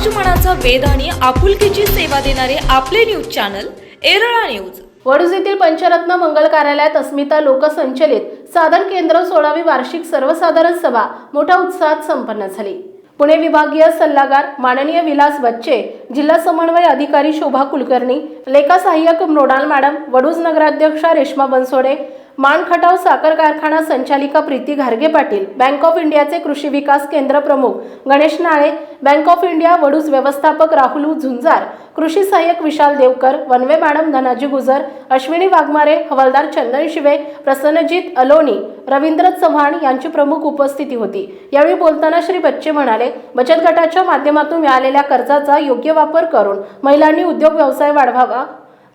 समाज मनाचा वेध आणि आपुलकीची सेवा देणारे आपले news channel Erala news. Vaduj येथील पंचरत्न मंगल कार्यालयात अस्मिता लोकसंचलित साधन केंद्र सोळावी वार्षिक सर्वसाधारण सभा मोठ्या उत्साहात संपन्न झाली. पुणे विभागीय सल्लागार माननीय विलास बच्चे जिल्हा समन्वय अधिकारी शोभा कुलकर्णी लेखा सहाय्यक मृणाल मॅडम वडूज नगराध्यक्षा रेश्मा बनसोडे मान खटाव साखर कारखाना संचालिका प्रीती घारगे पाटील बँक ऑफ इंडियाचे कृषी विकास केंद्र प्रमुख Ganesh Nale bank of India Vaduj व्यवस्थापक राहुल झुंजार कृषी सहाय्यक विशाल देवकर वनवे मॅडम धनाजी गुजर अश्विनी वाघमारे हवालदार चंदन शिवे प्रसन्नजीत अलोनी रवींद्र चव्हाण यांची प्रमुख उपस्थिती होती. यावेळी बोलताना श्री बच्चे म्हणाले बचत गटाच्या माध्यमातून मिळालेल्या कर्जाचा योग्य वापर करून महिलांनी उद्योग व्यवसाय वाढवावा.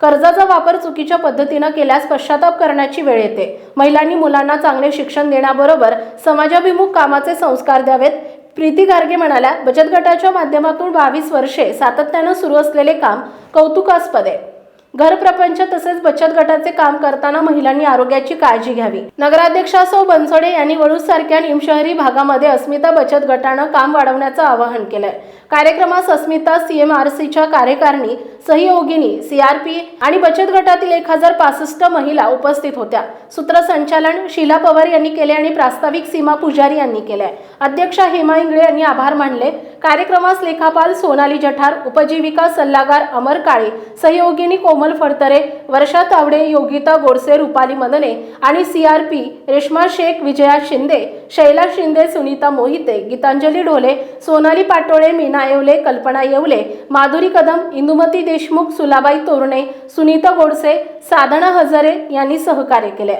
कर्जाचा वापर चुकीच्या पद्धतीनं केल्यास पश्चाताप करण्याची वेळ येते. महिलांनी मुलांना चांगले शिक्षण देण्याबरोबर समाजाभिमुख कामाचे संस्कार द्यावेत. प्रीती गार्गे म्हणाल्या बचत गटाच्या माध्यमातून बावीस वर्षे सातत्यानं सुरू असलेले काम कौतुकास्पद आहे. घरप्रपंच तसेच बचत गटाचे काम करताना महिलांनी आरोग्याची काळजी घ्यावी. नगराध्यक्षा सौ बनसोडे यांनी वळूस सारख्या निमशहरी भागामध्ये अस्मिता बचत गटानं काम वाढवण्याचं आवाहन केलंय. कार्यक्रमास अस्मिता सीएमआरसीच्या कार्यकारिणी सहयोगिनी सीआरपी आणि बचत गटातील एक हजार पासष्ट महिला उपस्थित होत्या. सूत्रसंचालन शीला पवार यांनी केले आणि प्रास्ताविक सीमा पुजारी यांनी केले अध्यक्षा हेमा इंगळे यांनी आभार मानले. कार्यक्रमास लेखापाल सोनाली जठार उपजीविका सल्लागार अमर काळे सहयोगिनी कोमल फडतरे वर्षा तावडे योगिता गोडसे रुपाली मदने आणि सीआरपी रेश्मा शेख विजया शिंदे शैला शिंदे सुनीता मोहिते गीतांजली ढोले सोनाली पाटोळे मीना येवले कल्पना येवले माधुरी कदम इंदुमती देशमुख सुलाबाई तोरणे सुनीता गोडसे साधना हजारे यांनी सहकार्य केले.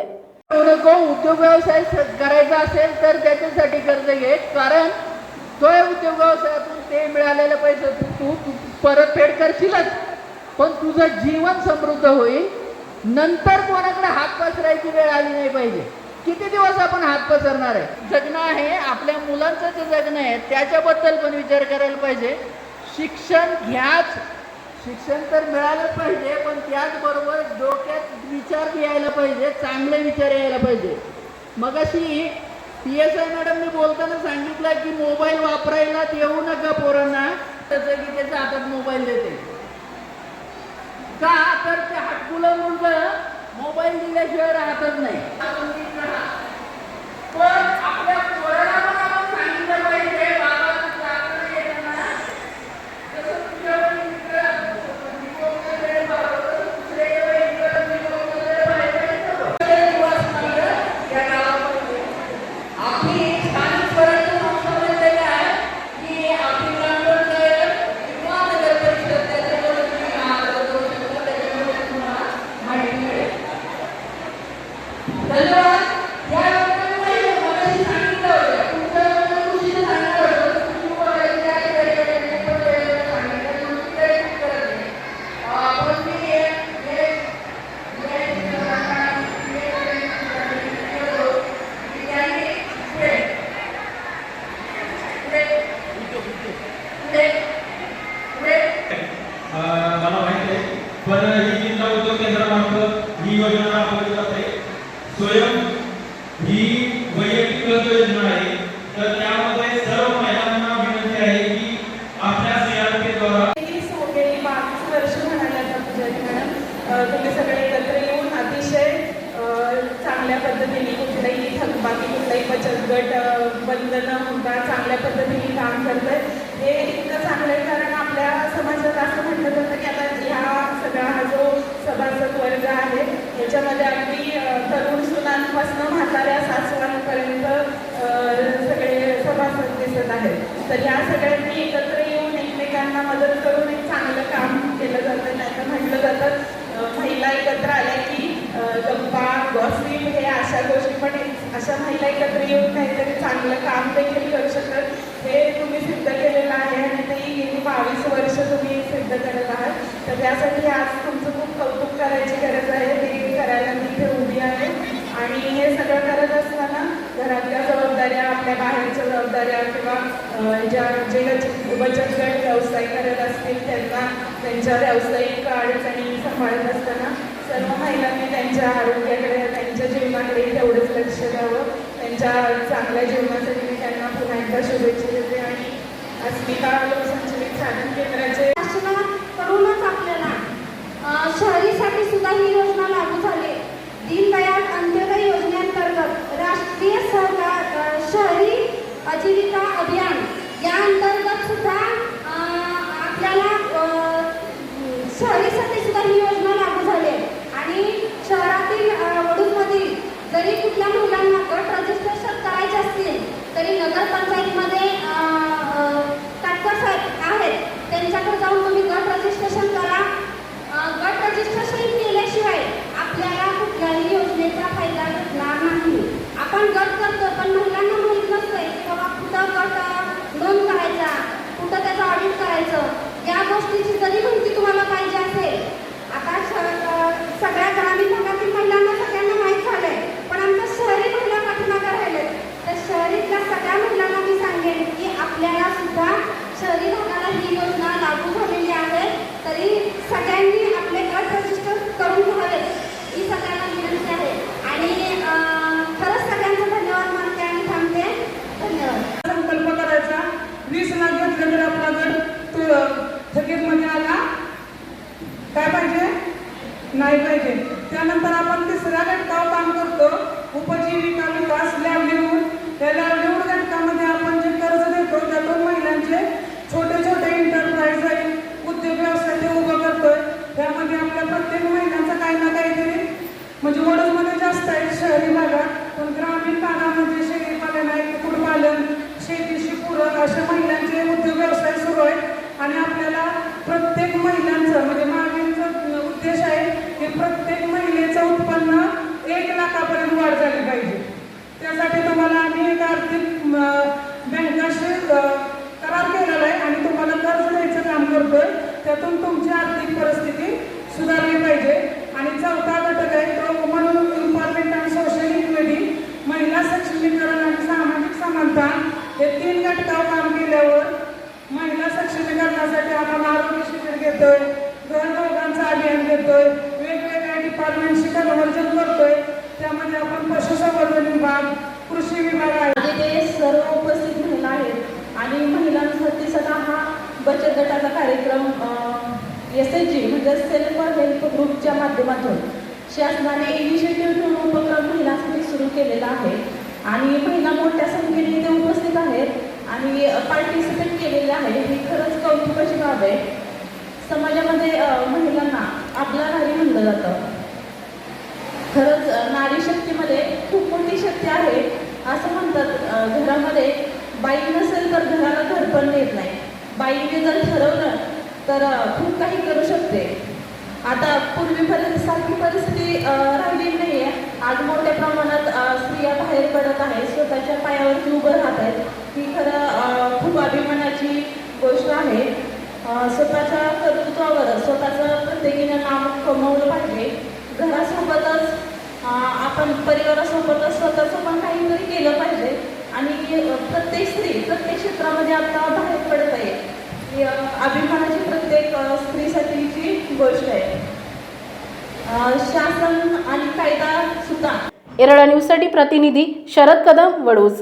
उद्योग व्यवसाय करायचा असेल तर त्याच्यासाठी कर्ज घे कारण तो उद्योग व्यवसायातून ते मिळालेले पैसे तू तू परतफेड करशीलच. पण तुझं जीवन समृद्ध होईल. नंतर कोणाकडे हात पसरायची वेळ आली नाही पाहिजे. किती दिवस आपण हात पसरणार आहे? जगणं आहे आपल्या मुलांचं जे जगणं आहे त्याच्याबद्दल पण विचार करायला पाहिजे. शिक्षण घ्याच. शिक्षण तर मिळालंच पाहिजे पण त्याचबरोबर डोक्यात विचार यायला पाहिजे चांगले विचार यायला पाहिजे. मग अशी पी एस आय मॅडमनी बोलताना सांगितलं की मोबाईल वापरायला देऊ नका पोरांना. त्याचं की त्याच्या हातात मोबाईल देते. का? तर ते हटकुलं मुलगा मोबाईल दिल्याशिवाय राहतच नाही. पण आपल्या पोराला पण आपण सांगितलं पाहिजे बाबा तू चाकरी येताना जसं तुझ्या मित्र दीपक बरोबर दुसरे इकडं दीपक वगैरे बाहेर दिवस मागं या गावामध्ये आपली स्थानिक स्वराज्य संस्था बनलेली आहे की आपली ग्रामपंचायत किंवा नगर परिषद त्याच्यावर तुम्ही हात करू शकता त्याच्यामध्ये तुम्हाला माहिती मिळेल धन्यवाद या लोकांनी मगाशी सांगितलं होतं तुमच्या कृषीने सांगितलं होतं कृषी विभागाचे काय वेगवेगळे पण वेगवेगळे सांगितलं तुम्ही प्रयत्न करत नाही अं, पण मी हे हे हे शिक्षकांना, हे शिक्षकांना विचारलो की त्यांनी पुढे पुढे पुढे पुढे अ, मला माहिती आहे पण ही जिल्हा उद्योग केंद्रामार्फत ही योजना राबवली जाते स्वयं ही वैयक्तिक कर्ज योजना आहे तर त्यामध्ये सर्व महिलांना विनंती आहे की आपल्या सीआरपी द्वारा वीस गेली बावीस वर्ष म्हणायला आता पुजारी मॅडम अ, तुम्ही सगळे एकत्र येऊन अतिशय अ, चांगल्या पद्धतीने कुठलाही थकबाकी कुठलाही बचत गट बंधनं बंद न होता चांगल्या पद्धतीने काम करत आहे हे इतकं चांगलं आहे कारण आपल्या समाजात असं म्हटलं जातं की आता ह्या सगळा हा जो सभासद वर्ग आहे याच्यामध्ये अगदी तरुण सुनांपासून म्हाताऱ्या सासवांपर्यंत सगळे सभासद दिसत आहेत. तर ह्या सगळ्यांनी एकत्र येऊन एकमेकांना मदत करून एक चांगलं काम केलं जातं. नाही तर म्हटलं जातं महिला एकत्र आल्या की गप्पा गॉसिप हे अशा गोष्टी पण अशा महिला एकत्र येऊन काहीतरी चांगलं काम देखील करू शकतात. हे तुम्ही सिद्ध केलेलं आहे आणि ते गेली बावीस वर्ष तुम्ही सिद्ध करत आहात. तर त्यासाठी आज तुमचं खूप कौतुक करायची गरज आहे. ते करायला मी इथे उभी आहे. आणि हे सगळं करत असताना घरातल्या जबाबदाऱ्या आपल्या बाहेरच्या जबाबदाऱ्या किंवा ज्या जे बचत गट व्यवसाय करत असतील त्यांना त्यांच्या व्यावसायिक अडचणी सांभाळत असताना सर्व महिलांनी त्यांच्या आरोग्याकडे त्यांच्या जीवनाकडे तेवढंच लक्ष द्यावं. त्यांच्या चांगल्या जीवनासाठी मी त्यांना पुन्हा एकदा शुभेच्छा देते आणि अस्मिता लोकसंचलित साधन केंद्राचे शासनाकडूनच आपल्याला शहरीसाठी सुद्धा ही योजना लागू झाली. दीनदयाळ अंत्योदय योजनेअंतर्गत राष्ट्रीय सहकार शहरी आजीविका अभियान या お母さん帰りまで。घटकावर काम करतो. उपजीविका विकास लावलीहूड त्या लावलीहूड घटकामध्ये आपण जे कर्ज देतो त्यातून महिलांचे छोटे छोटे एंटरप्राईज आहे. उद्योग व्यवसाय ते उभं करतोय. त्यामध्ये आपल्या प्रत्येक महिलांचा काही ना काहीतरी म्हणजे वडोदमध्ये जास्त आहे शहरी भागात. पण ग्रामीण भागामध्ये शेळीपालन आहे कुक्कुटपालन शेतीशी पूरक अशा महिलांचे उद्योग व्यवसाय सुरू आहेत आणि आपल्याला प्रत्येक महिलांचं म्हणजे मागीलचा उद्देश आहे की प्रत्येक महिलेचं उत्पन्न एक लाखापर्यंत वाढ झाली पाहिजे. त्यासाठी तुम्हाला आम्ही एक आर्थिक बँकाशी करार केलेला आहे आणि तुम्हाला कर्ज द्यायचं काम करतोय त्यातून तुमची आर्थिक परिस्थिती सुधारली पाहिजे. आणि चौथा घटक आहे तो वुमन एम्पॉवरमेंट आणि सोशल इक्विटी महिला सक्षमीकरण आणि सामाजिक समानता. हे तीन घटकावर काम केल्यावर महिला सक्षमीकरणासाठी आपण आरोग्य शिबिर घेतोय. घेतोय वेगवेगळ्या डिपार्टमेंटशी कन्वर्जन करतोय. त्यामध्ये आपण पशुसंवर्धन विभाग कृषी विभाग आहे. ते सर्व उपस्थित महिला आहेत. आणि महिलांसाठी सदा हा बचत गटाचा कार्यक्रम एस एच जी म्हणजे सेल्फ हेल्प ग्रुपच्या माध्यमातून. शासनाने इनिशिएटिव्ह घेऊन उपक्रम महिलांसाठी सुरू केलेला आहे. आणि महिला मोठ्या संख्येने इथे उपस्थित आहेत आणि पार्टिसिपेट केलेले आहे. ही खरंच कौतुकाची बाब आहे. समाजामध्ये महिलांना आपला नारी म्हणलं जातं. खरंच नारी शक्तीमध्ये खूप मोठी शक्ती आहे. असं म्हणतात घरामध्ये बाई नसेल तर घराला घर पण येत नाही. बाईने जर ठरवलं तर खूप काही करू शकते. आता पूर्वीपर्यंत सारखी परिस्थिती राहिली राहिलेली नाही आहे आज मोठ्या प्रमाणात स्त्रिया बाहेर पडत आहेत स्वतःच्या पायावरती उभं राहत आहेत. ही खरं खूप अभिमानाची गोष्ट आहे. स्वतःच्या कर्तृत्वावर स्वतःचं प्रत्येकीनं नाम कमवलं पाहिजे. घरासोबतच आपण परिवारासोबतच स्वतःचं पण काहीतरी केलं पाहिजे. आणि प्रत्येक स्त्री प्रत्येक क्षेत्रामध्ये आता बाहेर पडत आहे ही अभिमानाची प्रत्येक स्त्रीसाठीची गोष्ट आहे. शासन आणि कायदा सुद्धा. येरळा न्यूजसाठी प्रतिनिधी शरद कदम वडूज